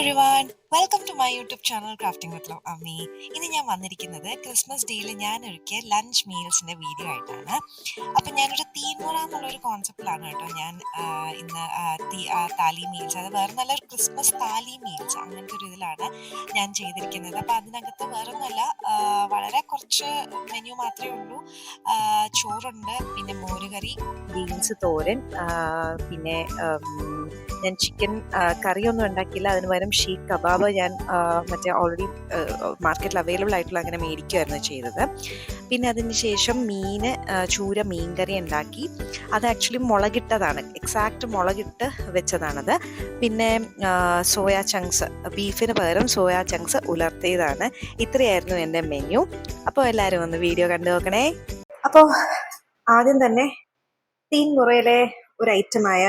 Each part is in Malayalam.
One welcome to my YouTube channel crafting with love Ammi ഇന്ന് ഞാൻ വന്നിരിക്കുന്നത് ക്രിസ്മസ് ഡേയിൽ ഞാൻ ഒരുക്കിയ ലഞ്ച് മീൽസിന്റെ വീഡിയോ ആയിട്ടാണ്. അപ്പം ഞാനൊരു തീൻമുറ എന്നുള്ളൊരു കോൺസെപ്റ്റിലാണ് കേട്ടോ ഞാൻ ഇന്ന് താലി മീൽസ് അത് വേറെ നല്ലൊരു ക്രിസ്മസ് താലി മീൽസ് അങ്ങനത്തെ ഒരു ഇതിലാണ് ഞാൻ ചെയ്തിരിക്കുന്നത്. അപ്പം അതിനകത്ത് വേറെ നല്ല വളരെ കുറച്ച് മെനു മാത്രമേ ഉള്ളൂ. ചോറുണ്ട് പിന്നെ മോരുകറി ബീൻസ് തോരൻ പിന്നെ ഞാൻ ചിക്കൻ കറിയൊന്നും ഉണ്ടാക്കിയില്ല. അതിന് പകരം ഷീ കബാബ് ഞാൻ മറ്റേ ഓൾറെഡി മാർക്കറ്റിൽ അവൈലബിൾ ആയിട്ടുള്ള അങ്ങനെ മേടിക്കുമായിരുന്നു ചെയ്തത്. പിന്നെ അതിന് ശേഷം മീന് ചൂര മീൻ കറി ഉണ്ടാക്കി. അത് ആക്ച്വലി മുളകിട്ടതാണ്. എക്സാക്റ്റ് മുളകിട്ട് വെച്ചതാണത്. പിന്നെ സോയാ ചങ്ക്സ് ബീഫിന് പകരം സോയാ ചങ്ക്സ് ഉലർത്തിയതാണ്. ഇത്രയായിരുന്നു എന്റെ മെനു അപ്പോൾ എല്ലാവരും ഒന്ന് വീഡിയോ കണ്ടു നോക്കണേ. അപ്പോൾ ആദ്യം തന്നെ തീൻ മുറയിലെ ഒരു ഐറ്റമായ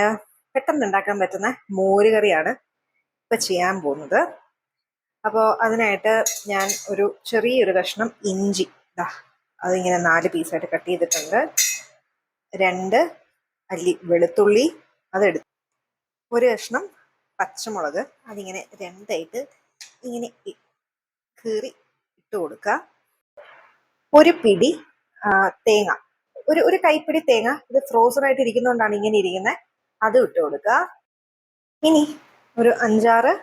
പെട്ടെന്ന് ഉണ്ടാക്കാൻ പറ്റുന്ന മോരുകറിയാണ്. ഇപ്പൊ ചെയ്യാൻ പോകുന്നത്. അപ്പോൾ അതിനായിട്ട് ഞാൻ ഒരു ചെറിയൊരു കഷ്ണം ഇഞ്ചി. ദാ അതിങ്ങനെ നാല് പീസായിട്ട് കട്ട് ചെയ്തിട്ടുണ്ട്. രണ്ട് അല്ലി വെളുത്തുള്ളി അതെടുത്ത്. ഒരു കഷ്ണം പച്ചമുളക് അതിങ്ങനെ രണ്ടായിട്ട് ഇങ്ങനെ കീറി ഇട്ട് കൊടുക്കുക. ഒരു പിടി തേങ്ങ. ഒരു ഒരു കൈപ്പിടി തേങ്ങ. ഇത് ഫ്രോസൺ ആയിട്ട് ഇരിക്കുന്നതുകൊണ്ടാണ് ഇങ്ങനെ ഇരിക്കുന്നത് അത് ഇട്ട് കൊടുക്കുക. ഇനി ഒരു അഞ്ചാറ്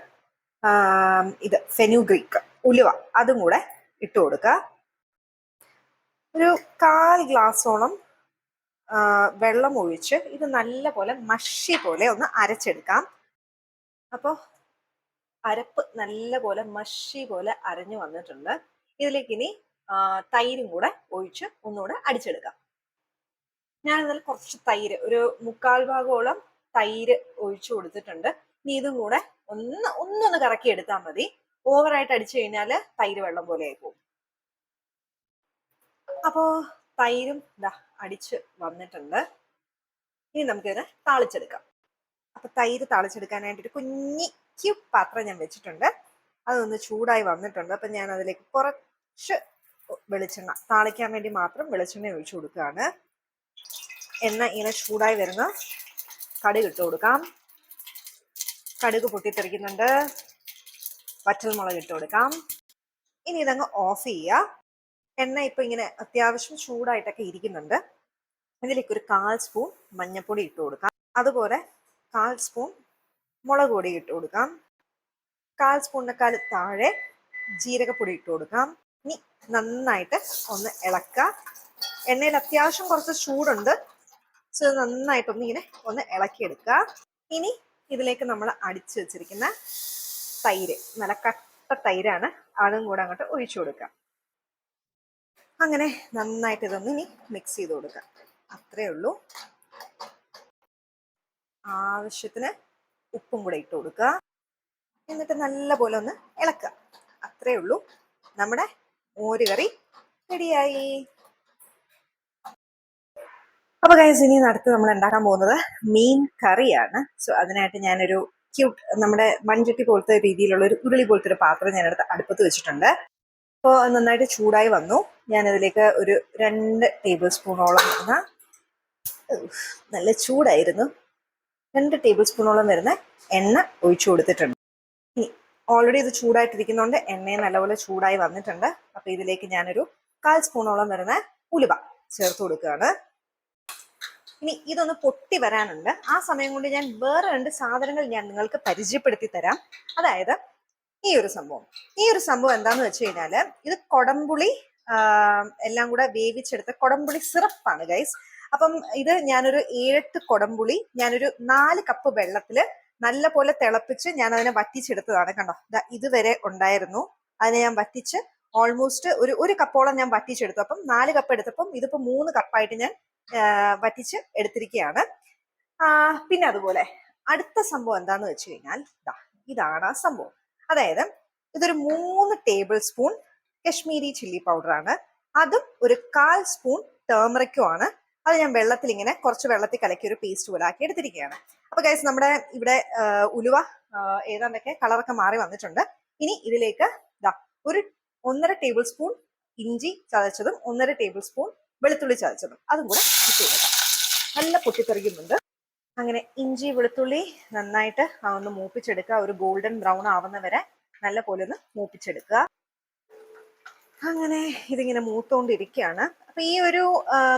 ഇത് ഫെനുഗ്രീക്ക് ഉലുവ അതും കൂടെ ഇട്ട് കൊടുക്കുക. ഒരു കാൽ ഗ്ലാസോളം വെള്ളം ഒഴിച്ച് ഇത് നല്ല പോലെ മഷി പോലെ ഒന്ന് അരച്ചെടുക്കാം. അപ്പോൾ അരപ്പ് നല്ല പോലെ മഷി പോലെ അരഞ്ഞു വന്നിട്ടുണ്ട്. ഇതിലേക്ക് ഇനി തൈരും കൂടെ ഒഴിച്ച് ഒന്നുകൂടെ അടിച്ചെടുക്കാം. ഞാൻ ഇതിൽ കുറച്ച് തൈര് ഒരു മുക്കാൽ ഭാഗോളം തൈര് ഒഴിച്ചു കൊടുത്തിട്ടുണ്ട്. ഇനി ഇതും കൂടെ ഒന്ന് ഒന്നൊന്ന് കറക്കി എടുത്താൽ മതി. ഓവറായിട്ട് അടിച്ചു കഴിഞ്ഞാൽ തൈര് വെള്ളം പോലെ ആയി പോകും. അപ്പോ തൈരും ഇതാ അടിച്ച് വന്നിട്ടുണ്ട്. ഇനി നമുക്കിതിനെ താളിച്ചെടുക്കാം. അപ്പൊ തൈര് താളിച്ചെടുക്കാനായിട്ട് ഒരു കുഞ്ഞിക്ക് പാത്രം ഞാൻ വെച്ചിട്ടുണ്ട്. അതൊന്ന് ചൂടായി വന്നിട്ടുണ്ട്. അപ്പൊ ഞാൻ അതിലേക്ക് കുറച്ച് വെളിച്ചെണ്ണ താളിക്കാൻ വേണ്ടി മാത്രം വെളിച്ചെണ്ണ ഒഴിച്ചു കൊടുക്കുകയാണ്. എണ്ണ ഇങ്ങനെ ചൂടായി വരുന്ന കടുക് ഇട്ട് കൊടുക്കാം. കടുക് പൊട്ടിത്തെറിക്കുന്നുണ്ട്. വറ്റൽമുളക് ഇട്ട് കൊടുക്കാം ഇനി ഇതങ്ങ് ഓഫ് ചെയ്യുക. എണ്ണ ഇപ്പം ഇങ്ങനെ അത്യാവശ്യം ചൂടായിട്ടൊക്കെ ഇരിക്കുന്നുണ്ട്. ഇതിലേക്ക് ഒരു കാൽ സ്പൂൺ മഞ്ഞൾപ്പൊടി ഇട്ട് കൊടുക്കാം. അതുപോലെ കാൽ സ്പൂൺ മുളക് പൊടി ഇട്ട് കൊടുക്കാം. കാൽ സ്പൂണിനേക്കാൾ താഴെ ജീരകപ്പൊടി ഇട്ട് കൊടുക്കാം. ഇനി നന്നായിട്ട് ഒന്ന് ഇളക്കുക. എണ്ണയിൽ അത്യാവശ്യം കുറച്ച് ചൂടുണ്ട്. സോ നന്നായിട്ടൊന്ന് ഇങ്ങനെ ഒന്ന് ഇളക്കിയെടുക്കുക. ഇനി ഇതിലേക്ക് നമ്മൾ അടിച്ചു വെച്ചിരിക്കുന്ന തൈര് നല്ല കട്ട തൈരാണ്. അതും കൂടെ അങ്ങോട്ട് ഒഴിച്ചു കൊടുക്കാം. അങ്ങനെ നന്നായിട്ട് ഇതൊന്ന് ഇനി മിക്സ് ചെയ്ത് കൊടുക്കാം. അത്രേ ഉള്ളൂ. ആവശ്യത്തിന് ഉപ്പും കൂടെ ഇട്ട് കൊടുക്കുക. എന്നിട്ട് നല്ല പോലെ ഒന്ന് ഇളക്കുക. അത്രേ ഉള്ളൂ. നമ്മുടെ മോരുകറി റെഡിയായി അപ്പൊ ഗൈസ് ഇനി അടുത്ത് നമ്മൾ ഉണ്ടാക്കാൻ പോകുന്നത് മീൻ കറിയാണ്. സോ അതിനായിട്ട് ഞാനൊരു ക്യൂട്ട് നമ്മുടെ മൺചട്ടി പോലത്തെ രീതിയിലുള്ള ഒരു ഉരുളി പോലത്തെ ഒരു പാത്രം ഞാൻ എടുത്ത് അടുപ്പത്ത് വെച്ചിട്ടുണ്ട്. അപ്പോൾ നന്നായിട്ട് ചൂടായി വന്നു. ഞാൻ അതിലേക്ക് ഒരു രണ്ട് ടേബിൾ സ്പൂണോളം വരുന്ന നല്ല ചൂടായിരുന്നു. രണ്ട് ടേബിൾ സ്പൂണോളം വരുന്ന എണ്ണ ഒഴിച്ചു കൊടുത്തിട്ടുണ്ട്. ഓൾറെഡി ഇത് ചൂടായിട്ടിരിക്കുന്നതുകൊണ്ട് എണ്ണയും നല്ലപോലെ ചൂടായി വന്നിട്ടുണ്ട്. അപ്പോൾ ഇതിലേക്ക് ഞാനൊരു കാൽ സ്പൂണോളം വരുന്ന ഉലുവ ചേർത്ത് കൊടുക്കുകയാണ്. ഇനി ഇതൊന്ന് പൊട്ടി വരാനുണ്ട്. ആ സമയം കൊണ്ട് ഞാൻ വേറെ രണ്ട് സാധനങ്ങൾ ഞാൻ നിങ്ങൾക്ക് പരിചയപ്പെടുത്തി തരാം. അതായത് ഈ ഒരു സംഭവം. ഈ ഒരു സംഭവം എന്താന്ന് വെച്ച് കഴിഞ്ഞാൽ ഇത് കൊടംപുളി എല്ലാം കൂടെ വേവിച്ചെടുത്ത കൊടംപുളി സിറപ്പാണ് ഗൈസ് അപ്പം ഇത് ഞാനൊരു ഏഴെട്ട് കൊടംപുളി ഞാനൊരു നാല് കപ്പ് വെള്ളത്തിൽ നല്ല പോലെ തിളപ്പിച്ച് ഞാൻ അതിനെ വറ്റിച്ചെടുത്തതാണ് കണ്ടോ? ഇതുവരെ ഉണ്ടായിരുന്നു. അതിനെ ഞാൻ വറ്റിച്ച് ഓൾമോസ്റ്റ് ഒരു ഒരു കപ്പോളം ഞാൻ വറ്റിച്ചെടുത്തു. അപ്പം നാല് കപ്പ് എടുത്തപ്പം ഇതിപ്പോ മൂന്ന് കപ്പായിട്ട് ഞാൻ വറ്റിച്ച് എടുത്തിരിക്കുകയാണ് പിന്നെ അതുപോലെ അടുത്ത സംഭവം എന്താന്ന് വെച്ച് കഴിഞ്ഞാൽ ഇതാണ് ആ സംഭവം. അതായത് ഇതൊരു മൂന്ന് table spoon Kashmiri chilli powder ആണ്. അതും ഒരു കാൽ സ്പൂൺ ടേമറിക്കും ആണ്. അത് ഞാൻ വെള്ളത്തിൽ ഇങ്ങനെ കുറച്ച് വെള്ളത്തിൽ കലക്കി ഒരു പേസ്റ്റ് പോലെ ആക്കി എടുത്തിരിക്കുകയാണ് അപ്പൊ ഗൈസ് നമ്മുടെ ഇവിടെ ഉലുവ ഏതാണ്ടൊക്കെ കളറൊക്കെ മാറി വന്നിട്ടുണ്ട്. ഇനി ഇതിലേക്ക് ഇതാ ഒരു ഒന്നര ടേബിൾ സ്പൂൺ ഇഞ്ചി ചതച്ചതും ഒന്നര ടേബിൾ സ്പൂൺ വെളുത്തുള്ളി ചതച്ചതും. അതും കൂടെ ഇട്ട് കൊടുക്കാം നല്ല പൊട്ടിത്തെറിക്കുന്നുണ്ട്. അങ്ങനെ ഇഞ്ചി വെളുത്തുള്ളി നന്നായിട്ട് ഒന്ന് മൂപ്പിച്ചെടുക്കുക. ഒരു ഗോൾഡൻ ബ്രൗൺ ആവുന്ന വരെ നല്ല പോലെ ഒന്ന് മൂപ്പിച്ചെടുക്കുക. അങ്ങനെ ഇതിങ്ങനെ മൂത്തോണ്ടിരിക്കുകയാണ്. അപ്പൊ ഈ ഒരു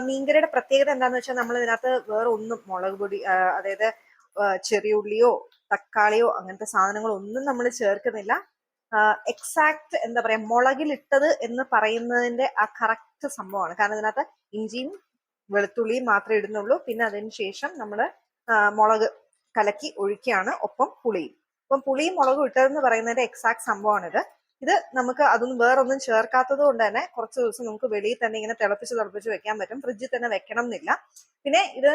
മീൻകരയുടെ പ്രത്യേകത എന്താന്ന് വെച്ചാൽ നമ്മൾ ഇതിനകത്ത് വേറെ ഒന്നും മുളക് പൊടി അതായത് ചെറിയുള്ളിയോ തക്കാളിയോ അങ്ങനത്തെ സാധനങ്ങളോ ഒന്നും നമ്മൾ ചേർക്കുന്നില്ല. എക്സാക്ട് എന്താ പറയാ മുളകിലിട്ടത് എന്ന് പറയുന്നതിന്റെ ആ കറക്റ്റ് സംഭവമാണ്. കാരണം ഇതിനകത്ത് ഇഞ്ചിയും വെളുത്തുള്ളിയും മാത്രമേ ഇടുന്നുള്ളൂ. പിന്നെ അതിന് ശേഷം നമ്മൾ മുളക് കലക്കി ഒഴിക്കുകയാണ്. ഒപ്പം പുളിയും. അപ്പം പുളിയും മുളകും ഇട്ടതെന്ന് പറയുന്നതിന്റെ എക്സാക്ട് സംഭവമാണിത്. ഇത് നമുക്ക് അതൊന്നും വേറൊന്നും ചേർക്കാത്തത് കൊണ്ട് തന്നെ കുറച്ച് ദിവസം നമുക്ക് വെളിയിൽ തന്നെ ഇങ്ങനെ തിളപ്പിച്ച് തിളപ്പിച്ച് വെക്കാൻ പറ്റും. ഫ്രിഡ്ജിൽ തന്നെ വെക്കണം എന്നില്ല പിന്നെ ഇത്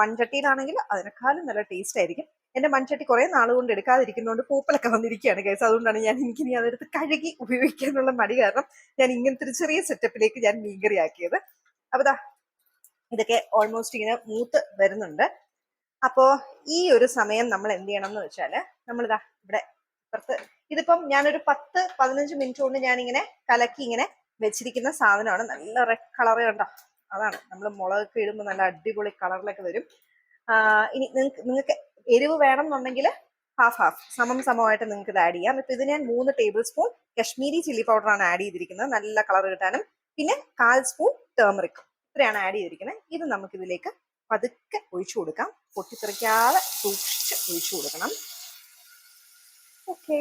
മൺചട്ടിയിലാണെങ്കിൽ അതിനേക്കാളും നല്ല ടേസ്റ്റ് ആയിരിക്കും. എന്റെ മൺചട്ടി കുറെ നാൾ കൊണ്ട് എടുക്കാതിരിക്കുന്നതുകൊണ്ട് പൂപ്പലൊക്കെ വന്നിരിക്കുകയാണ് കേസ് അതുകൊണ്ടാണ് ഞാൻ എനിക്കിനി അതെടുത്ത് കഴുകി ഉപയോഗിക്കാനുള്ള മടി കാരണം ഞാൻ ഇങ്ങനത്തെ ഒരു ചെറിയ സെറ്റപ്പിലേക്ക് ഞാൻ മീൻകറി ആക്കിയത്. അപ്പൊ ഇതൊക്കെ ഓൾമോസ്റ്റ് ഇങ്ങനെ മൂത്ത് വരുന്നുണ്ട്. അപ്പോ ഈ ഒരു സമയം നമ്മൾ എന്ത് ചെയ്യണം എന്ന് വെച്ചാൽ നമ്മളിതാ ഇവിടെ പുറത്ത് ഇതിപ്പം ഞാനൊരു പത്ത് പതിനഞ്ച് മിനിറ്റ് കൊണ്ട് ഞാനിങ്ങനെ കലക്കി ഇങ്ങനെ വെച്ചിരിക്കുന്ന സാധനമാണ്. നല്ല റെഡ് കളർ കണ്ടോ? അതാണ്. നമ്മൾ മുളകൊക്കെ ഇടുമ്പോൾ നല്ല അടിപൊളി കളറിലൊക്കെ വരും. ഇനി നിങ്ങൾക്ക് നിങ്ങൾക്ക് എരിവ് വേണം എന്നുണ്ടെങ്കിൽ ഹാഫ് ഹാഫ് സമം സമമായിട്ട് നിങ്ങൾക്ക് ഇത് ആഡ് ചെയ്യാം. ഇപ്പൊ ഇത് ഞാൻ മൂന്ന് ടേബിൾ സ്പൂൺ കശ്മീരി ചില്ലി പൗഡറാണ് ആഡ് ചെയ്തിരിക്കുന്നത്. നല്ല കളർ കിട്ടാനും. പിന്നെ കാൽ സ്പൂൺ ടേമറിക് ഇത്രയാണ് ആഡ് ചെയ്തിരിക്കുന്നത് ഇത് നമുക്ക് ഇതിലേക്ക് പതുക്കെ ഒഴിച്ചു കൊടുക്കാം. പൊട്ടിത്തെറിക്കാതെ സൂക്ഷിച്ച് ഒഴിച്ചു കൊടുക്കണം. ഓക്കേ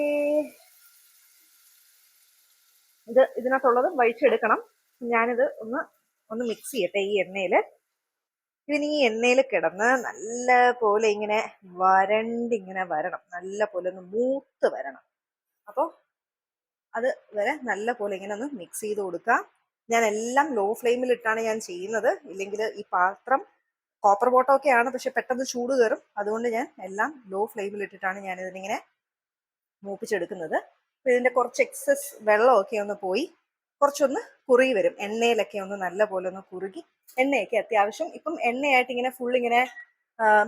ഇത് ഇതിനകത്തുള്ളത് വഴിച്ചെടുക്കണം. ഞാനിത് ഒന്ന് ഒന്ന് മിക്സ് ചെയ്യട്ടെ ഈ എണ്ണയിൽ ഇതിന് ഈ എണ്ണയിൽ കിടന്ന് നല്ല പോലെ ഇങ്ങനെ വരണ്ടിങ്ങനെ വരണം. നല്ല പോലെ ഒന്ന് മൂത്ത് വരണം. അപ്പോൾ അത് വരെ നല്ല പോലെ ഇങ്ങനെ ഒന്ന് മിക്സ് ചെയ്ത് കൊടുക്കുക ഞാൻ എല്ലാം ലോ ഫ്ലെയിമിൽ ഇട്ടാണ് ഞാൻ ചെയ്യുന്നത്. ഇല്ലെങ്കിൽ ഈ പാത്രം കോപ്പർ ബോട്ടമൊക്കെയാണ് പക്ഷെ പെട്ടെന്ന് ചൂട് കയറും അതുകൊണ്ട് ഞാൻ എല്ലാം ലോ ഫ്ലെയിമിൽ ഇട്ടിട്ടാണ് ഞാൻ ഇതിനിങ്ങനെ മൂപ്പിച്ചെടുക്കുന്നത് ഇതിന്റെ കുറച്ച് എക്സസ് വെള്ളമൊക്കെ ഒന്ന് പോയി കുറച്ചൊന്ന് കുറുകി വരും. എണ്ണയിലൊക്കെ ഒന്ന് നല്ല പോലെ ഒന്ന് കുറുകി എണ്ണയൊക്കെ അത്യാവശ്യം. ഇപ്പം എണ്ണയായിട്ട് ഇങ്ങനെ ഫുൾ ഇങ്ങനെ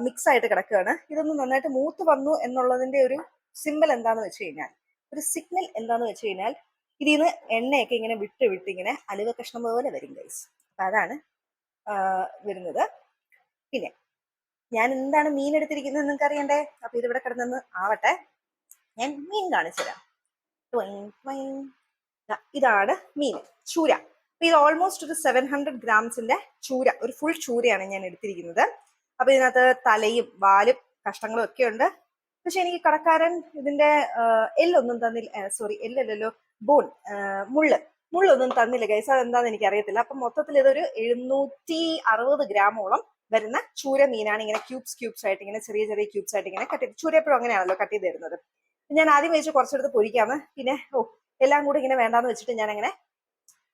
മിക്സ് ആയിട്ട് കിടക്കുകയാണ്. ഇതൊന്ന് നന്നായിട്ട് മൂത്ത് വന്നു എന്നുള്ളതിന്റെ ഒരു സിമ്പിൾ എന്താണെന്ന് വെച്ച് കഴിഞ്ഞാൽ ഒരു സിഗ്നൽ എന്താണെന്ന് വെച്ച് കഴിഞ്ഞാൽ ഇതിൽ നിന്ന് എണ്ണയൊക്കെ ഇങ്ങനെ വിട്ട് വിട്ട് ഇങ്ങനെ അലുവ കഷ്ണം പോലെ വരും ഗൈസ് അപ്പൊ അതാണ് വരുന്നത്. പിന്നെ ഞാൻ എന്താണ് മീൻ എടുത്തിരിക്കുന്നത് നിങ്ങൾക്ക് അറിയണ്ടേ? അപ്പൊ ഇതിവിടെ കിടന്നെന്ന് ആവട്ടെ. ഞാൻ മീൻ കാണിച്ചു തരാം. ഇതാണ് മീൻ ചൂര. അപ്പൊ ഇത് ഓൾമോസ്റ്റ് ഒരു സെവൻ ഹൺഡ്രഡ് ഗ്രാംസിന്റെ ചൂര ഒരു ഫുൾ ചൂരയാണ് ഞാൻ എടുത്തിരിക്കുന്നത്. അപ്പൊ ഇതിനകത്ത് തലയും വാലും കഷ്ണങ്ങളും ഒക്കെ ഉണ്ട്. പക്ഷെ എനിക്ക് കടക്കാരൻ ഇതിന്റെ എല്ലൊന്നും തന്നില്ല സോറി എല്ലല്ലോ ബോൺ മുള്ള്. മുള്ളൊന്നും തന്നില്ല ഗൈസ് അതെന്താന്ന് എനിക്ക് അറിയത്തില്ല അപ്പൊ മൊത്തത്തിൽ ഇതൊരു എഴുന്നൂറ്റി അറുപത് ഗ്രാമോളം വരുന്ന ചൂര മീനാണ് ഇങ്ങനെ ക്യൂബ്സ് ക്യൂബ്സ് ആയിട്ട് ഇങ്ങനെ ചെറിയ ചെറിയ ക്യൂബ്സ് ആയിട്ട് ഇങ്ങനെ കട്ട് ചൂര എപ്പോഴും അങ്ങനെയാണല്ലോ കട്ട് ചെയ്ത് തരുന്നത്. ഞാൻ ആദ്യം വെച്ച് കുറച്ചെടുത്ത് പൊരിക്കാന്ന്. പിന്നെ ഓ എല്ലാം കൂടെ ഇങ്ങനെ വേണ്ടാന്ന് വെച്ചിട്ട് ഞാൻ അങ്ങനെ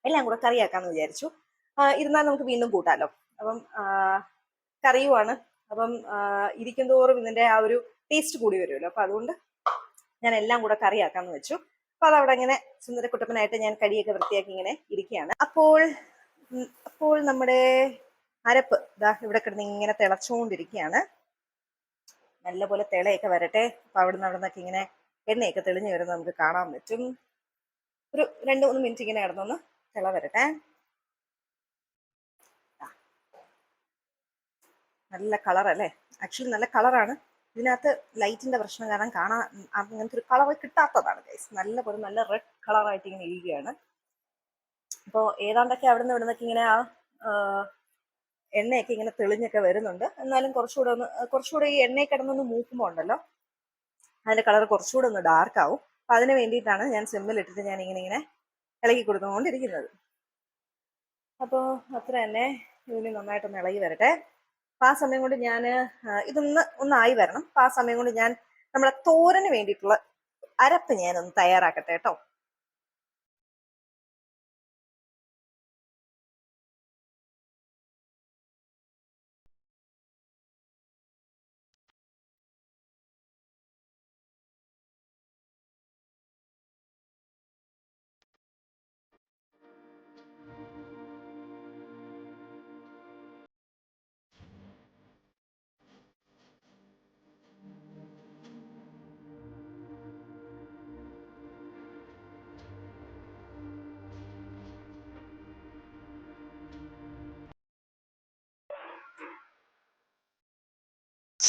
എല്ലാം കൂടെ കറിയാക്കാന്ന് വിചാരിച്ചു. ഇരുന്നാൽ നമുക്ക് വീണ്ടും കൂട്ടാലോ. അപ്പം കറിയുമാണ് അപ്പം ഇരിക്കും തോറും ഇതിന്റെ ആ ഒരു ടേസ്റ്റ് കൂടി വരുമല്ലോ. അപ്പൊ അതുകൊണ്ട് ഞാൻ എല്ലാം കൂടെ കറിയാക്കാന്ന് വെച്ചു. അപ്പൊ അതവിടെ ഇങ്ങനെ സുന്ദരക്കുട്ടപ്പനായിട്ട് ഞാൻ കടിയൊക്കെ വൃത്തിയാക്കി ഇങ്ങനെ ഇരിക്കുകയാണ്. അപ്പോൾ അപ്പോൾ നമ്മുടെ അരപ്പ് ഇതാ ഇവിടെ കിടന്ന് ഇങ്ങനെ തിളച്ചുകൊണ്ടിരിക്കുകയാണ് നല്ലപോലെ തിളയൊക്കെ വരട്ടെ. അപ്പൊ അവിടെ നിന്ന് അവിടെ നിന്നൊക്കെ ഇങ്ങനെ എണ്ണയൊക്കെ തെളിഞ്ഞു വരുന്നത് നമുക്ക് കാണാൻ പറ്റും. ഒരു രണ്ട് മൂന്ന് മിനിറ്റ് ഇങ്ങനെ കിടന്നൊന്ന് തിള വരട്ടെ. നല്ല കളർ അല്ലേ ആക്ച്വലി നല്ല കളറാണ്. ഇതിനകത്ത് ലൈറ്റിന്റെ പ്രശ്നം കാരണം കാണാൻ അങ്ങനത്തെ ഒരു കളർ കിട്ടാത്തതാണ് ഗൈസ് നല്ല പോലെ നല്ല റെഡ് കളറായിട്ട് ഇങ്ങനെ ഇരിക്കുകയാണ്. അപ്പോൾ ഏതാണ്ടൊക്കെ അവിടെ നിന്ന് ഇവിടെ ഇങ്ങനെ ആ എണ്ണയൊക്കെ ഇങ്ങനെ തെളിഞ്ഞൊക്കെ വരുന്നുണ്ട്. എന്നാലും കുറച്ചുകൂടെ ഒന്ന് കുറച്ചുകൂടെ ഈ എണ്ണയിൽ കിടന്നൊന്ന് മൂക്കുമ്പോൾ ഉണ്ടല്ലോ അതിന്റെ കളർ കുറച്ചുകൂടെ ഒന്ന് ഡാർക്ക് ആവും. അപ്പൊ അതിന് വേണ്ടിയിട്ടാണ് ഞാൻ സിമ്മിൽ ഇട്ടിട്ട് ഞാൻ ഇങ്ങനെ ഇങ്ങനെ ഇളകി കൊടുത്തുകൊണ്ടിരിക്കുന്നത്. അപ്പോൾ അത്ര തന്നെ ഇതിന് നന്നായിട്ടൊന്ന് ഇളകി വരട്ടെ. അപ്പൊ ആ സമയം കൊണ്ട് ഞാൻ ഇതൊന്ന് ഒന്നായി വരണം. അപ്പൊ ആ സമയം കൊണ്ട് ഞാൻ നമ്മളെ തോരന് വേണ്ടിയിട്ടുള്ള അരപ്പ് ഞാനൊന്ന് തയ്യാറാക്കട്ടെ കേട്ടോ.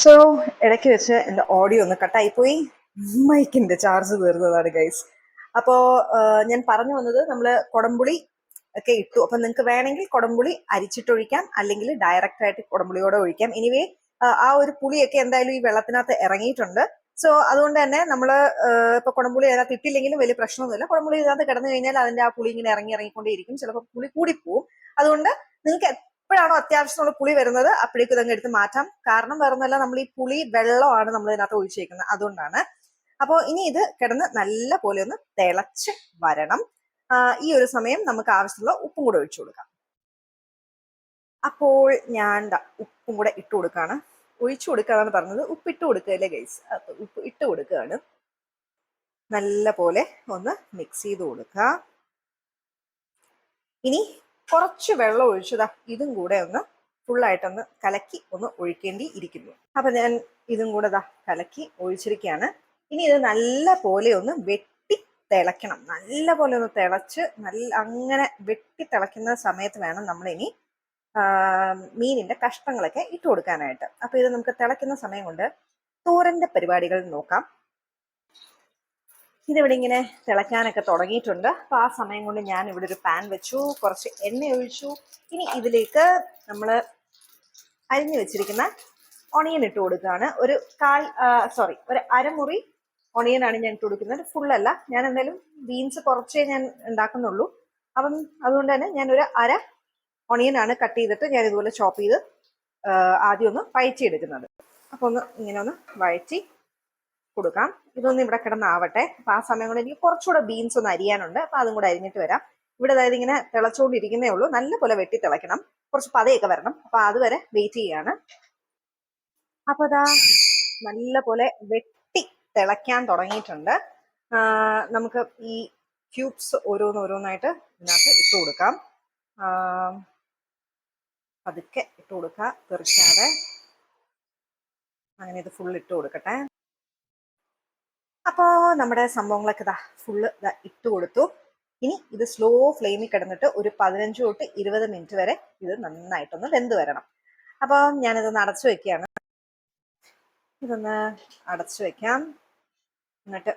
സോ ഇടയ്ക്ക് വെച്ച് എന്റെ ഓഡിയോ ഒന്ന് കട്ടായിപ്പോയി. മൈക്കിന്റെ ചാർജ് തീർന്നതാണ് ഗൈസ് അപ്പോൾ ഞാൻ പറഞ്ഞു വന്നത് നമ്മൾ കുടംപുളി ഒക്കെ ഇട്ടു. അപ്പം നിങ്ങൾക്ക് വേണമെങ്കിൽ കുടംപുളി അരിച്ചിട്ടൊഴിക്കാം അല്ലെങ്കിൽ ഡയറക്റ്റ് ആയിട്ട് കുടംപുളിയോടെ ഒഴിക്കാം. എനിവേ ആ ഒരു പുളിയൊക്കെ എന്തായാലും ഈ വെള്ളത്തിനകത്ത് ഇറങ്ങിയിട്ടുണ്ട്. സോ അതുകൊണ്ട് തന്നെ നമ്മൾ ഇപ്പൊ കുടംപുളി അതിനകത്ത് ഇട്ടില്ലെങ്കിലും വലിയ പ്രശ്നമൊന്നുമില്ല. കുടംപുളി ഇതിനകത്ത് കിടന്നു കഴിഞ്ഞാൽ അതിന്റെ ആ പുളി ഇങ്ങനെ ഇറങ്ങി ഇറങ്ങിക്കൊണ്ടേയിരിക്കും. ചിലപ്പോൾ പുളി കൂടിപ്പോവും. അതുകൊണ്ട് നിങ്ങൾക്ക് എപ്പോഴാണോ അത്യാവശ്യത്തിനുള്ള പുളി വരുന്നത്? അപ്പോഴേക്കും ഇതങ്ങ് എടുത്ത് മാറ്റാം. കാരണം വേറൊന്നുമല്ല നമ്മൾ ഈ പുളി വെള്ളമാണ് നമ്മൾ ഇതിനകത്ത് ഒഴിച്ചേക്കുന്നത്. അതുകൊണ്ടാണ്. അപ്പോൾ ഇനി ഇത് കിടന്ന് നല്ല പോലെ ഒന്ന് തിളച്ച് വരണം. ഈ ഒരു സമയം നമുക്ക് ആവശ്യമുള്ള ഉപ്പും കൂടെ ഒഴിച്ചു കൊടുക്കാം. അപ്പോൾ ഞാൻ ഉപ്പും കൂടെ ഇട്ട് കൊടുക്കുകയാണ് ഒഴിച്ചു കൊടുക്കാന്നാണ് പറഞ്ഞത്. ഉപ്പ് ഇട്ട് കൊടുക്കുകയല്ലേ ഗൈസ് ഉപ്പ് ഇട്ട് കൊടുക്കുകയാണ്. നല്ല പോലെ ഒന്ന് മിക്സ് ചെയ്ത് കൊടുക്കുക ഇനി കുറച്ച് വെള്ളം ഒഴിച്ചതാ ഇതും കൂടെ ഒന്ന് ഫുള്ളായിട്ടൊന്ന് കലക്കി ഒന്ന് ഒഴിക്കേണ്ടി ഇരിക്കുന്നു അപ്പൊ ഞാൻ ഇതും കൂടെ ദാ കലക്കി ഒഴിച്ചിരിക്കുകയാണ് ഇനി ഇത് നല്ല പോലെ ഒന്ന് വെട്ടി തിളയ്ക്കണം. നല്ല പോലെ ഒന്ന് തിളച്ച് നല്ല അങ്ങനെ വെട്ടി തിളയ്ക്കുന്ന സമയത്ത് വേണം നമ്മൾ ഇനി മീനിന്റെ കഷ്ണങ്ങളൊക്കെ ഇട്ട് കൊടുക്കാനായിട്ട്. അപ്പൊ ഇത് നമുക്ക് തിളയ്ക്കുന്ന സമയം കൊണ്ട് തോരന്റെ പരിപാടികൾ നോക്കാം. ഇതിവിടെ ഇങ്ങനെ തിളയ്ക്കാനൊക്കെ തുടങ്ങിയിട്ടുണ്ട്. അപ്പോൾ ആ സമയം കൊണ്ട് ഞാൻ ഇവിടെ ഒരു പാൻ വെച്ചു കുറച്ച് എണ്ണ ഒഴിച്ചു. ഇനി ഇതിലേക്ക് നമ്മൾ അരിഞ്ഞു വെച്ചിരിക്കുന്ന ഒണിയൻ ഇട്ട് കൊടുക്കുകയാണ്. ഒരു കാൽ സോറി ഒരു അരമുറി ഓണിയനാണ് ഞാൻ ഇട്ട് കൊടുക്കുന്നത്. ഫുള്ളല്ല ഞാൻ എന്തായാലും ബീൻസ് കുറച്ചേ ഞാൻ ഉണ്ടാക്കുന്നുള്ളൂ. അപ്പം അതുകൊണ്ട് തന്നെ ഞാൻ ഒരു അര ഒണിയനാണ് കട്ട് ചെയ്തിട്ട് ഞാൻ ഇതുപോലെ ചോപ്പ് ചെയ്ത് ആദ്യം ഒന്ന് വഴറ്റിയെടുക്കുന്നത്. അപ്പൊ ഒന്ന് ഇങ്ങനെ ഒന്ന് വഴറ്റി കൊടുക്കാം. ഇതൊന്നും ഇവിടെ കിടന്നാവട്ടെ. അപ്പൊ ആ സമയം കൊണ്ട് എനിക്ക് കുറച്ചുകൂടെ ബീൻസ് ഒന്ന് അരിയാനുണ്ട്. അപ്പൊ അതും കൂടെ അരിഞ്ഞിട്ട് വരാം. ഇവിടെ അതായത് ഇങ്ങനെ തിളച്ചുകൊണ്ടിരിക്കുന്നേ ഉള്ളൂ. നല്ല പോലെ വെട്ടി തിളയ്ക്കണം. കുറച്ച് പതയൊക്കെ വരണം. അപ്പൊ അതുവരെ വെയിറ്റ് ചെയ്യാണ്. അപ്പൊ അതാ നല്ല പോലെ വെട്ടി തിളയ്ക്കാൻ തുടങ്ങിയിട്ടുണ്ട്. നമുക്ക് ഈ ക്യൂബ്സ് ഓരോന്ന് ഓരോന്നായിട്ട് ഇതിനകത്ത് ഇട്ട് കൊടുക്കാം. പതുക്കെ ഇട്ട് കൊടുക്കുക തീർച്ചയാതെ അങ്ങനെ ഇത് ഫുൾ ഇട്ട് കൊടുക്കട്ടെ. അപ്പോൾ നമ്മുടെ സംഭവങ്ങളൊക്കെ ഇതാ ഫുള്ള് ഇതാ ഇട്ട് കൊടുത്തു. ഇനി ഇത് സ്ലോ ഫ്ലെയിമിൽ കിടന്നിട്ട് ഒരു പതിനഞ്ച് തൊട്ട് ഇരുപത് മിനിറ്റ് വരെ ഇത് നന്നായിട്ടൊന്ന് വെന്ത് വരണം. അപ്പോൾ ഞാനിതൊന്ന് അടച്ചു വെക്കുകയാണ്. ഇതൊന്ന് അടച്ചു വെക്കാം. എന്നിട്ട്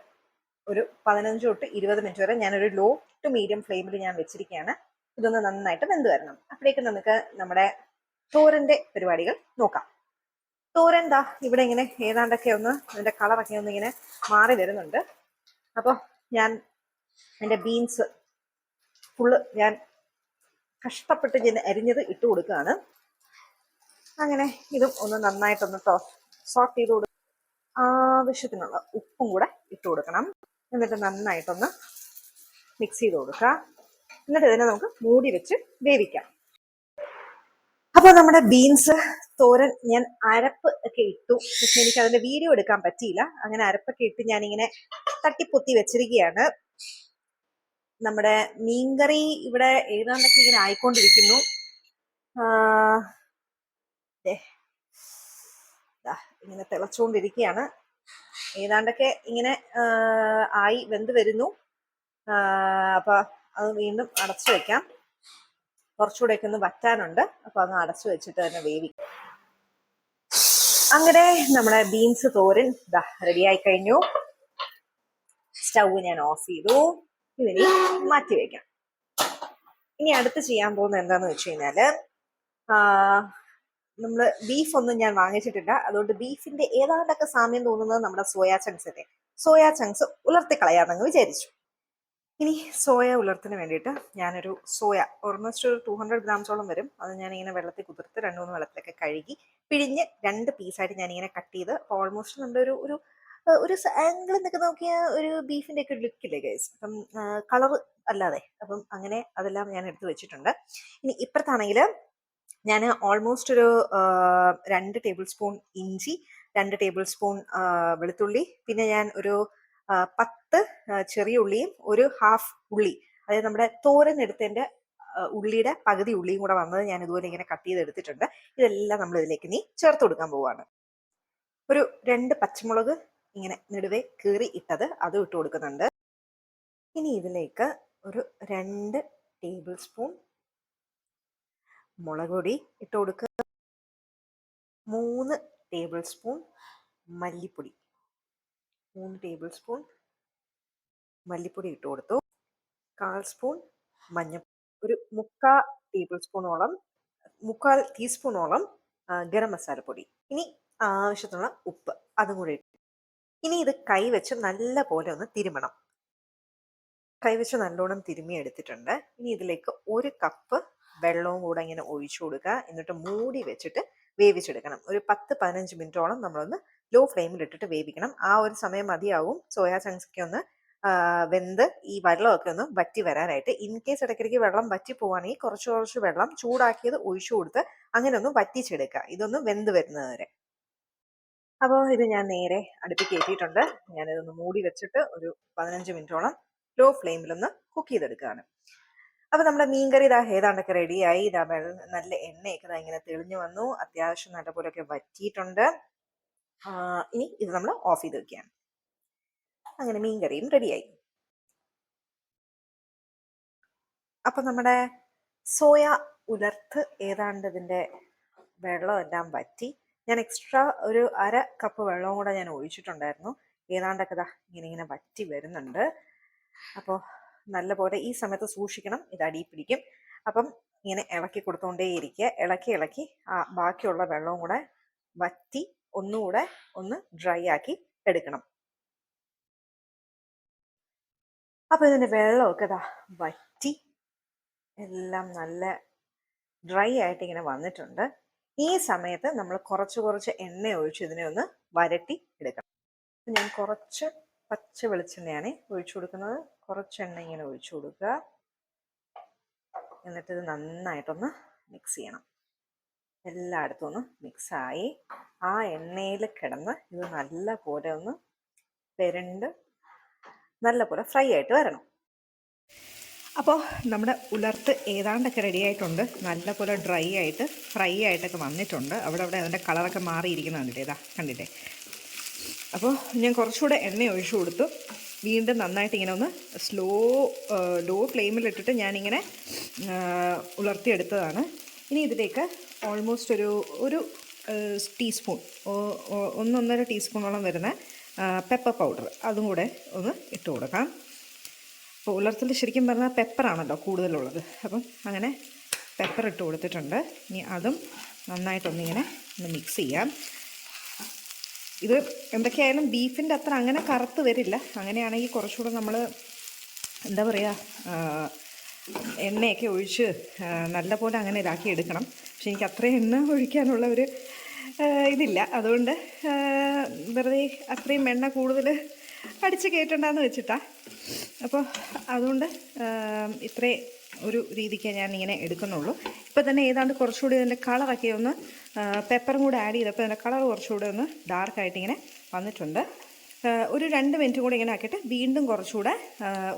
ഒരു പതിനഞ്ച് തൊട്ട് ഇരുപത് മിനിറ്റ് വരെ ഞാനൊരു ലോ ടു മീഡിയം ഫ്ലെയിമിൽ ഞാൻ വെച്ചിരിക്കുകയാണ്. ഇതൊന്ന് നന്നായിട്ട് വെന്ത് വരണം. അപ്പോഴേക്കും നമുക്ക് നമ്മുടെ തോരന്റെ പരിപാടികൾ നോക്കാം. തോരൻ ഇവിടെ ഇങ്ങനെ ഏതാണ്ടൊക്കെ ഒന്ന് അതിന്റെ കളറൊക്കെ ഒന്ന് ഇങ്ങനെ മാറി വരുന്നുണ്ട്. അപ്പോൾ ഞാൻ എന്റെ ബീൻസ് ഫുള്ള് ഞാൻ കഷ്ടപ്പെട്ട് ഞാൻ അരിഞ്ഞത് ഇട്ട് കൊടുക്കുകയാണ്. അങ്ങനെ ഇതും ഒന്ന് നന്നായിട്ടൊന്ന് സോട്ട് ചെയ്ത് കൊടുക്കും ആവശ്യത്തിനുള്ള ഉപ്പും കൂടെ ഇട്ട് കൊടുക്കണം. എന്നിട്ട് നന്നായിട്ടൊന്ന് മിക്സ് ചെയ്ത് കൊടുക്കുക. എന്നിട്ട് ഇതിനെ നമുക്ക് മൂടി വെച്ച് വേവിക്കാം. അപ്പോൾ നമ്മുടെ ബീൻസ് തോരൻ ഞാൻ അരപ്പ് ഒക്കെ ഇട്ടു. പക്ഷെ എനിക്ക് അതിന്റെ വീഡിയോ എടുക്കാൻ പറ്റിയില്ല. അങ്ങനെ അരപ്പൊക്കെ ഇട്ട് ഞാനിങ്ങനെ തട്ടിപ്പൊത്തി വെച്ചിരിക്കുകയാണ്. നമ്മുടെ മീൻകറി ഇവിടെ ഏതാണ്ടൊക്കെ ഇങ്ങനെ ആയിക്കൊണ്ടിരിക്കുന്നു. ഇങ്ങനെ തിളച്ചുകൊണ്ടിരിക്കുകയാണ് ഏതാണ്ടൊക്കെ ഇങ്ങനെ ആയി വെന്ത് വരുന്നു. അപ്പൊ അത് വീണ്ടും അടച്ചു വെക്കാം. കുറച്ചുകൂടെയൊക്കെ ഒന്ന് വറ്റാനുണ്ട്. അപ്പൊ അത് അടച്ചു വെച്ചിട്ട് തന്നെ വേവിക്കും. അങ്ങനെ നമ്മുടെ ബീൻസ് തോരൻ ദാ റെഡിയായി കഴിഞ്ഞു. സ്റ്റൗ ഞാൻ ഓഫ് ചെയ്തു. ഇതിനി മാറ്റി വെക്കാം. ഇനി അടുത്ത് ചെയ്യാൻ പോകുന്ന എന്താന്ന് വെച്ച് കഴിഞ്ഞാൽ നമ്മൾ ബീഫ് ഒന്നും ഞാൻ വാങ്ങിച്ചിട്ടില്ല. അതുകൊണ്ട് ബീഫിന്റെ ഏതാണ്ടൊക്കെ സാമ്യം തോന്നുന്നത് നമ്മുടെ സോയാ ചങ്സിന്റെ സോയാ ചങ്ക്സ് ഉലർത്തി കളയാമെന്ന് വിചാരിച്ചു. ഇനി സോയ ഉലർത്തിന് വേണ്ടിയിട്ട് ഞാനൊരു സോയ ഓൾമോസ്റ്റ് ഒരു ടു ഹൺഡ്രഡ് ഗ്രാംസോളം വരും. അത് ഞാനിങ്ങനെ വെള്ളത്തിൽ കുതിർത്ത് രണ്ട് മൂന്ന് വെള്ളത്തിലൊക്കെ കഴുകി പിഴിഞ്ഞ് രണ്ട് പീസായിട്ട് ഞാനിങ്ങനെ കട്ട് ചെയ്ത് ഓൾമോസ്റ്റ് നമ്മുടെ ഒരു ഒരു ഒരു ആംഗിൾ എന്നൊക്കെ നോക്കിയാൽ ഒരു ബീഫിന്റെ ഒക്കെ ലുക്കില്ലേ ഗൈസ് അപ്പം കളർ അല്ലാതെ. അപ്പം അങ്ങനെ അതെല്ലാം ഞാൻ എടുത്തു വെച്ചിട്ടുണ്ട്. ഇനി ഇപ്പുറത്താണെങ്കിൽ ഞാൻ ഓൾമോസ്റ്റ് ഒരു രണ്ട് ടേബിൾ സ്പൂൺ ഇഞ്ചി രണ്ട് ടേബിൾ സ്പൂൺ വെളുത്തുള്ളി. പിന്നെ ഞാൻ ഒരു ആ, പത്ത് ചെറിയ ഉള്ളിയും ഒരു ഹാഫ് ഉള്ളി. അതായത് നമ്മുടെ തോരൻ എടുത്തതിന്റെ ഉള്ളിയുടെ പകുതി ഉള്ളിയും കൂടെ വന്നത് ഞാൻ ഇതുപോലെ ഇങ്ങനെ കട്ട് ചെയ്ത് എടുത്തിട്ടുണ്ട്. ഇതെല്ലാം നമ്മൾ ഇതിലേക്ക് നീ ചേർത്ത് കൊടുക്കാൻ പോവാണ്. ഒരു രണ്ട് പച്ചമുളക് ഇങ്ങനെ നെടുവേ കീറി ഇട്ടത് അതും ഇട്ട് കൊടുക്കുന്നുണ്ട്. ഇനി ഇതിലേക്ക് ഒരു രണ്ട് ടേബിൾ സ്പൂൺ മുളക് പൊടി ഇട്ട് കൊടുക്കുക മൂന്ന് ടേബിൾ സ്പൂൺ മല്ലിപ്പൊടി. മൂന്ന് ടേബിൾ സ്പൂൺ മല്ലിപ്പൊടി ഇട്ട് കൊടുത്തു. കാൽ സ്പൂൺ മഞ്ഞ ഒരു മുക്കാൽ ടേബിൾ സ്പൂണോളം മുക്കാൽ ടീസ്പൂണോളം ഗരം മസാലപ്പൊടി. ഇനി ആവശ്യത്തിനുള്ള ഉപ്പ് അതും കൂടി ഇട്ടു. ഇനി ഇത് കൈവച്ച് നല്ല പോലെ ഒന്ന് തിരുമണം. കൈവച്ച് നല്ലോണം തിരുമ്മി എടുത്തിട്ടുണ്ട്. ഇനി ഇതിലേക്ക് ഒരു കപ്പ് വെള്ളവും കൂടെ ഇങ്ങനെ ഒഴിച്ചു കൊടുക്കുക. എന്നിട്ട് മൂടി വെച്ചിട്ട് വേവിച്ചെടുക്കണം. ഒരു പത്ത് പതിനഞ്ച് മിനിറ്റോളം നമ്മളൊന്ന് ലോ ഫ്ലെയിമിൽ ഇട്ടിട്ട് വേവിക്കണം. ആ ഒരു സമയം മതിയാവും. സോയാ ചങ്ക്സൊക്കെ ഒന്ന് വെന്ത് ഈ വെള്ളമൊക്കെ ഒന്ന് വറ്റി വരാനായിട്ട്. ഇൻ കേസ് ഇടയ്ക്കിടയ്ക്ക് വെള്ളം വറ്റി പോവാണെങ്കിൽ കുറച്ച് കുറച്ച് വെള്ളം ചൂടാക്കിയത് ഒഴിച്ചു കൊടുത്ത് അങ്ങനെ ഒന്ന് വറ്റിച്ചെടുക്കുക. ഇതൊന്ന് വെന്ത് വരുന്നത് വരെ. അപ്പോൾ ഇത് ഞാൻ നേരെ അടുപ്പിൽ കയറ്റിയിട്ടുണ്ട് ഞാനിതൊന്ന് മൂടി വെച്ചിട്ട് ഒരു പതിനഞ്ച് മിനിറ്റോളം ലോ ഫ്ലെയിമിലൊന്ന് കുക്ക് ചെയ്തെടുക്കുകയാണ്. അപ്പോൾ നമ്മുടെ മീൻകറി ഇതാ ഏതാണ്ടൊക്കെ റെഡിയായി. ഇതാ വെള്ളം നല്ല എണ്ണയൊക്കെ ഇതാ ഇങ്ങനെ തെളിഞ്ഞു വന്നു. അത്യാവശ്യം നല്ലപോലെയൊക്കെ വറ്റിയിട്ടുണ്ട്. ഇനി ഇത് നമ്മൾ ഓഫ് ചെയ്ത് വെക്കുകയാണ്. അങ്ങനെ മീൻകറിയും റെഡിയായി. അപ്പം നമ്മുടെ സോയ ഉലർത്ത് ഏതാണ്ട് ഇതിന്റെ വെള്ളമെല്ലാം വറ്റി. ഞാൻ എക്സ്ട്രാ ഒരു അര കപ്പ് വെള്ളവും കൂടെ ഞാൻ ഒഴിച്ചിട്ടുണ്ടായിരുന്നു. ഏതാണ്ടൊക്കെ ഇതാ ഇങ്ങനെ ഇങ്ങനെ വറ്റി വരുന്നുണ്ട്. അപ്പോൾ നല്ലപോലെ ഈ സമയത്ത് സൂക്ഷിക്കണം ഇത് അടിയിൽ പിടിക്കും. അപ്പം ഇങ്ങനെ ഇളക്കി കൊടുത്തുകൊണ്ടേയിരിക്കുക ഇളക്കി ഇളക്കി ആ ബാക്കിയുള്ള വെള്ളവും കൂടെ വറ്റി ഒന്നുകൂടെ ഒന്ന് ഡ്രൈ ആക്കി എടുക്കണം. അപ്പോൾ ഇതിന്റെ വെള്ളമൊക്കെ ഇതാ വറ്റി. എല്ലാം നല്ല ഡ്രൈ ആയിട്ട് ഇങ്ങനെ വന്നിട്ടുണ്ട്. ഈ സമയത്ത് നമ്മൾ കുറച്ച് കുറച്ച് എണ്ണ ഒഴിച്ച് ഇതിനെ ഒന്ന് വരട്ടി എടുക്കണം. ഞാൻ കുറച്ച് പച്ച വെളിച്ചെണ്ണയാണ് ഒഴിച്ചു കൊടുക്കുന്നത്. കുറച്ച് എണ്ണ ഇങ്ങനെ ഒഴിച്ചു കൊടുക്കുക. എന്നിട്ട് ഇത് നന്നായിട്ടൊന്ന് മിക്സ് ചെയ്യണം. എല്ലായിടത്തും ഒന്ന് മിക്സായി ആ എണ്ണയിൽ കിടന്ന് ഇത് നല്ല പോലെ ഒന്ന് പെരണ്ട് നല്ല പോലെ ഫ്രൈ ആയിട്ട് വരണം. അപ്പോൾ നമ്മുടെ ഉലർത്ത് ഏതാണ്ടൊക്കെ റെഡി ആയിട്ടുണ്ട്. നല്ലപോലെ ഡ്രൈ ആയിട്ട് ഫ്രൈ ആയിട്ടൊക്കെ വന്നിട്ടുണ്ട്. അവിടെ അവിടെ അതിന്റെ കളറൊക്കെ മാറിയിരിക്കുന്നത് കണ്ടിട്ടേ ഇതാ കണ്ടിട്ടേ. അപ്പോൾ ഞാൻ കുറച്ചുകൂടെ എണ്ണ ഒഴിച്ചു കൊടുത്തു. വീണ്ടും നന്നായിട്ട് ഇങ്ങനെ ഒന്ന് സ്ലോ ലോ ഫ്ലെയിമിലിട്ടിട്ട് ഞാനിങ്ങനെ ഉലർത്തിയെടുത്തതാണ് ഇനി ഇതിലേക്ക് ഓൾമോസ്റ്റ് ഒരു ഒരു ടീസ്പൂൺ ഒന്നൊന്നര ടീസ്പൂണോളം വരുന്ന പെപ്പർ പൗഡർ അതും കൂടെ ഒന്ന് ഇട്ട് കൊടുക്കാം. അപ്പോൾ ഉലർത്തിൽ ശരിക്കും പറഞ്ഞാൽ പെപ്പറാണല്ലോ കൂടുതലുള്ളത്. അപ്പം അങ്ങനെ പെപ്പർ ഇട്ട് കൊടുത്തിട്ടുണ്ട്. ഇനി അതും നന്നായിട്ടൊന്നിങ്ങനെ ഒന്ന് മിക്സ് ചെയ്യാം. ഇത് എന്തൊക്കെയായാലും ബീഫിന്റെ അത്ര അങ്ങനെ കറുത്ത് വരില്ല. അങ്ങനെയാണെങ്കിൽ കുറച്ചുകൂടെ നമ്മൾ എന്താ പറയുക എണ്ണയൊക്കെ ഒഴിച്ച് നല്ലപോലെ അങ്ങനെ ഇതാക്കി എടുക്കണം. പക്ഷെ എനിക്ക് അത്രയും എണ്ണ ഒഴിക്കാനുള്ള ഒരു ഇതില്ല. അതുകൊണ്ട് വെറുതെ അത്രയും എണ്ണ കൂടുതൽ അടിച്ച് കയറ്റണ്ടെന്ന് വെച്ചിട്ടാ. അപ്പോൾ അതുകൊണ്ട് ഇത്രേ ഒരു രീതിക്ക് ഞാൻ ഇങ്ങനെ എടുക്കുന്നുള്ളൂ. ഇപ്പോൾ തന്നെ ഏതാണ്ട് കുറച്ചുകൂടി ഇതിന്റെ കളറൊക്കെ ഒന്ന് പെപ്പറും കൂടെ ആഡ് ചെയ്തപ്പോൾ ഇതിന്റെ കളർ കുറച്ചുകൂടി ഒന്ന് ഡാർക്കായിട്ട് ഇങ്ങനെ വന്നിട്ടുണ്ട് ഒരു രണ്ട് മിനിറ്റും കൂടെ ഇങ്ങനെ ആക്കിയിട്ട് വീണ്ടും കുറച്ചുകൂടെ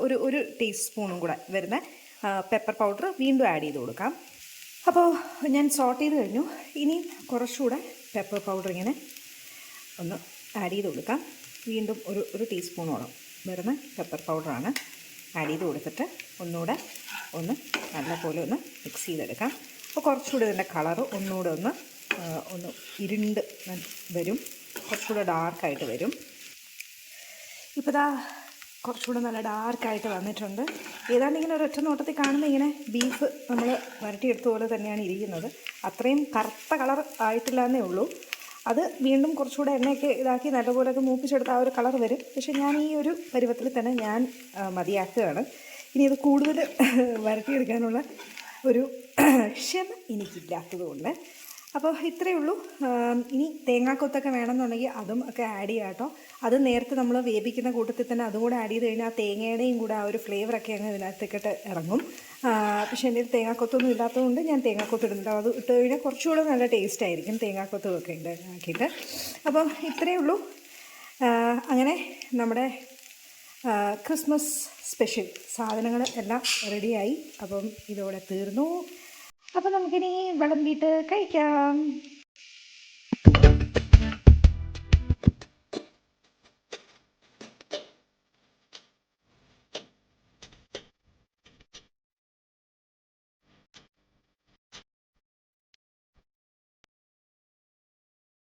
ഒരു ഒരു ടീസ്പൂണും കൂടെ വരുന്ന പെപ്പർ പൗഡർ വീണ്ടും ആഡ് ചെയ്ത് കൊടുക്കാം. അപ്പോൾ ഞാൻ സോട്ട് ചെയ്ത് കഴിഞ്ഞു. ഇനി കുറച്ചുകൂടെ പെപ്പർ പൗഡർ ഇങ്ങനെ ഒന്ന് ആഡ് ചെയ്ത് കൊടുക്കാം. വീണ്ടും ഒരു ഒരു ടീസ്പൂണോളം വരുന്ന പെപ്പർ പൗഡറാണ് ആഡ് ചെയ്ത് കൊടുത്തിട്ട് ഒന്നുകൂടെ ഒന്ന് നല്ലപോലെ ഒന്ന് മിക്സ് ചെയ്തെടുക്കാം. അപ്പോൾ കുറച്ചുകൂടി ഇതിന്റെ കളറ് ഒന്നുകൂടെ ഒന്ന് ഒന്ന് ഇരുണ്ട് വരും. കുറച്ചുകൂടെ ഡാർക്കായിട്ട് വരും. ഇപ്പോൾ ഇതാ കുറച്ചുകൂടെ നല്ല ഡാർക്കായിട്ട് വന്നിട്ടുണ്ട്. ഏതാണ്ട് ഇങ്ങനെ ഒരൊറ്റ നോട്ടത്തിൽ കാണുന്ന ഇങ്ങനെ ബീഫ് നമ്മൾ വരട്ടിയെടുത്ത പോലെ തന്നെയാണ് ഇരിക്കുന്നത്. അത്രയും കറുത്ത കളർ ആയിട്ടില്ല എന്നേ ഉള്ളൂ. അത് വീണ്ടും കുറച്ചുകൂടെ എണ്ണയൊക്കെ ഇതാക്കി നല്ലപോലെയൊക്കെ മൂപ്പിച്ചെടുത്ത ആ ഒരു കളർ വരും. പക്ഷേ ഞാൻ ഈ ഒരു പരുവത്തിൽ തന്നെ ഞാൻ മതിയാക്കുകയാണ്. ഇനി ഇത് കൂടുതൽ വരട്ടിയെടുക്കാനുള്ള ഒരു ക്ഷമ എനിക്കില്ലാത്തതുകൊണ്ട് അപ്പോൾ ഇത്രയേ ഉള്ളൂ. ഇനി തേങ്ങാക്കൊത്തൊക്കെ വേണമെന്നുണ്ടെങ്കിൽ അതും ഒക്കെ ആഡ് ചെയ്യാം കേട്ടോ. അത് നേരത്തെ നമ്മൾ വേവിക്കുന്ന കൂട്ടത്തിൽ തന്നെ അതും കൂടെ ആഡ് ചെയ്ത് കഴിഞ്ഞാൽ ആ തേങ്ങയുടെയും കൂടെ ആ ഒരു ഫ്ലേവറൊക്കെ അങ്ങ് ഇതിനകത്തേക്കിട്ട് ഇറങ്ങും. പക്ഷേ എന്റെ തേങ്ങാക്കൊത്തൊന്നും ഇല്ലാത്തതുകൊണ്ട് ഞാൻ തേങ്ങാക്കൊത്ത് ഇടുന്നുണ്ട് അത് ഇട്ട് കഴിഞ്ഞാൽ കുറച്ചുകൂടെ നല്ല ടേസ്റ്റ് ആയിരിക്കും തേങ്ങാക്കൊത്തും ഒക്കെ ഉണ്ട് ആക്കിയിട്ട്. അപ്പോൾ ഇത്രയേ ഉള്ളൂ. അങ്ങനെ നമ്മുടെ ക്രിസ്മസ് സ്പെഷ്യൽ സാധനങ്ങൾ എല്ലാം റെഡിയായി അപ്പം ഇതോടെ തീർന്നു. അപ്പം നമുക്കിനി വിളമ്പിയിട്ട് കഴിക്കാം.